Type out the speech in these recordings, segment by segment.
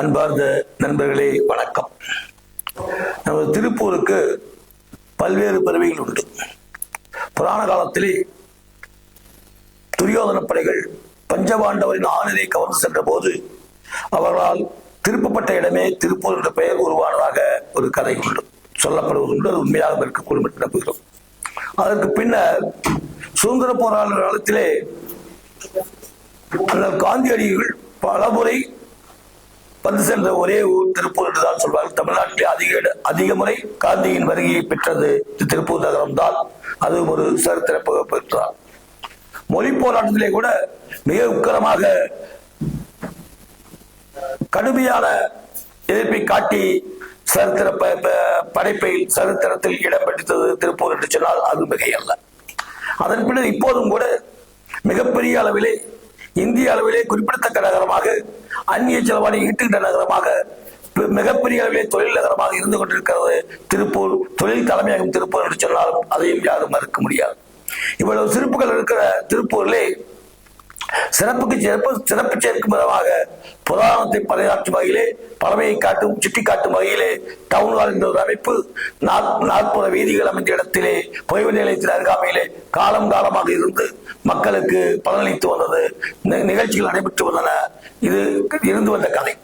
அன்பார்ந்த நண்பர்களே வணக்கம். நமது திருப்பூருக்கு பல்வேறு பறவைகள் உண்டு. புராண காலத்திலே துரியோதன படைகள் பஞ்சபாண்டவரின் ஆணிலை கவர்ந்து சென்ற போது அவர்களால் திருப்பப்பட்ட இடமே திருப்பூர் என்ற பெயர் உருவானதாக ஒரு கதை உண்டு. சொல்லப்படுவது உண்டு அது உண்மையாக இருக்கக்கூடும் என்று நம்புகிறோம். அதற்கு பின்னர் சுதந்திர போராட்ட காலத்திலே காந்தியடிகள் காந்தியடிகள் பலமுறை வந்து சென்ற ஒரே ஊர் திருப்பூர் என்றுதான் சொல்வார்கள் தமிழ்நாட்டிலே அதிக அதிக முறை காந்தியின் வருகையை பெற்றது திருப்பூர் நகரம் தான். அது ஒரு சரித்திர பெற்றார். மொழி போராட்டத்திலே கூட மிக உக்கரமாக கடுமையான எதிர்ப்பை காட்டி சரித்திர ப- படைப்பை சரித்திரத்தில் இடம் பெற்றது திருப்பூர் என்று சொன்னால் அது மிகையல்ல. அதன் பின்னர் இப்போதும் கூட மிகப்பெரிய அளவிலே இந்திய அளவிலே குறிப்பிடத்தக்க நகரமாக அந்நிய செலவாணி ஈட்டுகின்ற நகரமாக மிகப்பெரிய அளவிலே தொழில் நகரமாக இருந்து கொண்டிருக்கிறது. திருப்பூர் தொழில் தலைமையகம் திருப்பூர் என்று சொன்னால் அதையும் யாரும் மறுக்க முடியாது. இவ்வளவு சிறப்புகள் இருக்கிற திருப்பூரிலே சிறப்புக்கு சிறப்பு சிறப்பு சேர்க்கும் விதமாக புராணத்தை பறையாற்றும் வகையிலே பழமையை காட்டும் சுட்டி காட்டும் வகையிலே டவுன் ஹால் என்ற ஒரு அமைப்பு நாற்பது நாற்புற வீதிகள் அமைந்த இடத்திலே பொய்வு நிலையத்தில் அருகாமையிலே காலம் காலமாக இருந்து மக்களுக்கு பலனளித்து வந்தது. நிகழ்ச்சிகள் நடைபெற்று வந்தன. இது இருந்து வந்த கதை.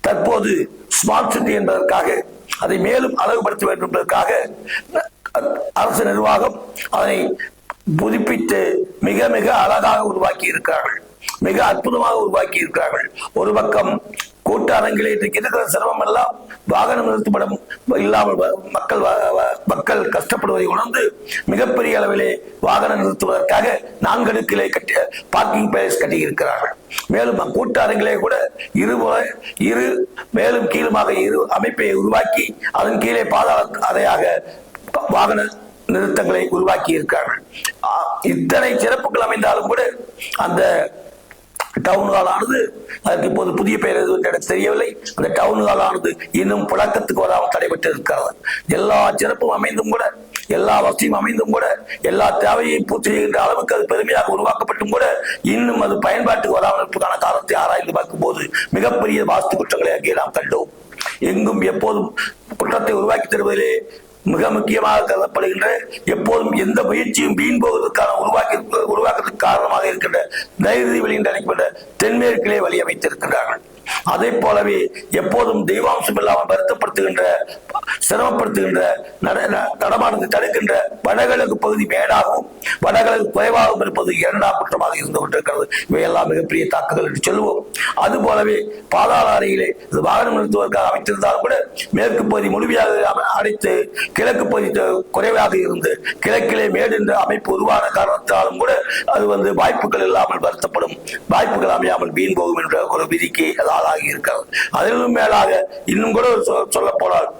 தற்போது ஸ்மார்ட் சிட்டி என்பதற்காக அதை மேலும் அழகுபடுத்த வேண்டும் என்பதற்காக அரசு நிர்வாகம் அதனை புதுப்பித்து மிக மிக அழகாக உருவாக்கி இருக்கிறார்கள் மிக அற்புதமாக உருவாக்கி இருக்கிறார்கள் ஒரு பக்கம் கூட்ட அரங்கிலே இன்றைக்கு இருக்கிற சிரமம் எல்லாம் வாகனம் நிறுத்தப்படும். இல்லாமல் வ- மக்கள் வ- வ- மக்கள் கஷ்டப்படுவதை உணர்ந்து மிகப்பெரிய அளவிலே வாகனம் நிறுத்துவதற்காக நான்கு அடுக்கிலே கட்டிய பார்க்கிங் பிளேஸ் கட்டி இருக்கிறார்கள் மேலும் கூட்ட அரங்கிலே கூட இரு இரு மேலும் கீழுமாக இரு அமைப்பை உருவாக்கி அதன் கீழே பாதாள அறையாக வாகன நிறுத்தங்களை உருவாக்கி இருக்கிறார்கள் இத்தனை சிறப்புகள் அமைந்தாலும் கூட அந்த டவுன் ஹால் ஆனது அதற்கு இப்போது புதிய பெயர் எதுவும் எனக்கு தெரியவில்லை. அந்த டவுன் ஹால் ஆனது இன்னும் புழக்கத்துக்கு வராமல் தடைபட்டு இருக்கிறது எல்லா சிறப்பும் அமைந்தும் கூட எல்லா வசதியும் அமைந்தும் கூட எல்லா தேவையையும் பூர்த்தி செய்கின்ற அளவுக்கு அது பெருமையாக உருவாக்கப்பட்டும் கூட இன்னும் அது பயன்பாட்டுக்கு வராமல் இருப்பதான காரணத்தை ஆராய்ந்து பார்க்கும் போது மிகப்பெரிய வாஸ்து குற்றங்களை அங்கே நாம் கண்டோம். எங்கும் எப்போதும் குற்றத்தை உருவாக்கி தருவதிலே மிக முக்கியமாக கருதப்படுகின்ற எப்போதும் எந்த முயற்சியும் வீண் போவதற்கான உருவாக்கி உருவாக்குவதற்கு காரணமாக இருக்கின்ற தைரிய வழி என்று அழைக்கப்பட்ட தென்மேற்கிலே வழி அமைத்திருக்கின்றார்கள். அதே போலவே எப்போதும் தெய்வாம்சம் இல்லாமல் வருத்தப்படுத்துகின்ற சிரமப்படுத்துகின்ற நட- தடுக்கின்ற வடகிழக்கு பகுதி மேடாகவும் வடகிழக்கு குறைவாகவும் இருப்பது இரண்டாம் குற்றமாக இருந்து கொண்டிருக்கிறது. இவையெல்லாம் மிகப்பெரிய தாக்குதல் என்று சொல்லுவோம். அது போலவே பாதாள அறையிலே இது வாகனம் நிறுத்துவதற்காக அமைத்திருந்தாலும் கூட மேற்கு பகுதி முழுமையாக அடைத்து கிழக்கு பகுதி குறைவாக இருந்து கிழக்கிலே மேடு என்ற அமைப்பு உருவான காரணத்தாலும் கூட அது வந்து வாய்ப்புகள் இல்லாமல் வருத்தப்படும். வாய்ப்புகள் அமையாமல் வீண் போகும் என்ற ஒரு விதிக்கு அது ஆளாகி இருக்கிறது. அதிலும் மேலாக இன்னும் கூட சொல்ல போனால்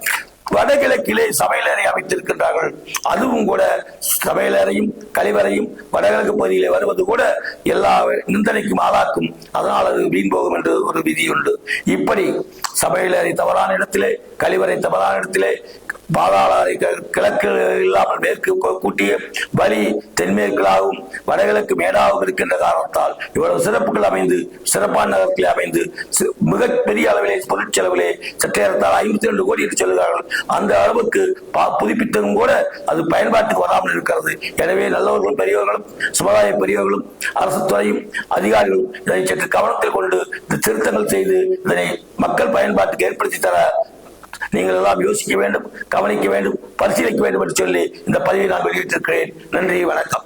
வடகிழக்கிலே சமையலறை அமைத்திருக்கின்றார்கள். அதுவும் கூட சமையலறையும் கழிவறையும் வடகிழக்கு பகுதியிலே வருவது கூட எல்லா நிந்தனைக்கும் ஆளாக்கும். அதனால் அது வீண் போகும் என்று ஒரு விதி உண்டு இப்படி சமையலறை தவறான இடத்திலே கழிவறை தவறான இடத்திலே பாதாள கிழக்கு இல்லாமல் மேற்கு கூட்டிய வழி தென்மேற்கிலாகவும் வடகிழக்கு மேடாகவும் இருக்கின்ற காரணத்தால் இவ்வளவு சிறப்புகள் அமைந்து சிறப்பான நகரத்தில் அமைந்து மிகப்பெரிய பெரிய அளவிலே பொருட்செலவிலே சற்றேறத்தால் ஐம்பத்தி ரெண்டு கோடி என்று சொல்கிறார்கள் அந்த அளவுக்கு பா- புதுப்பித்ததும் கூட அது பயன்பாட்டுக்கு வராமல் இருக்கிறது. எனவே நல்லவர்களும் பெரியவர்களும் சமுதாய பெரியவர்களும் அரசு துறையும் அதிகாரிகளும் இதனை சற்று கவனத்தில் கொண்டு இந்த திருத்தங்கள் செய்து இதனை மக்கள் பயன்பாட்டுக்கு ஏற்படுத்தி தர நீங்கள் எல்லாம் யோசிக்க வேண்டும் கவனிக்க வேண்டும் பரிசீலிக்க வேண்டும் என்று சொல்லி இந்த பதிவை நான் வெளியிட்டிருக்கிறேன். நன்றி வணக்கம்.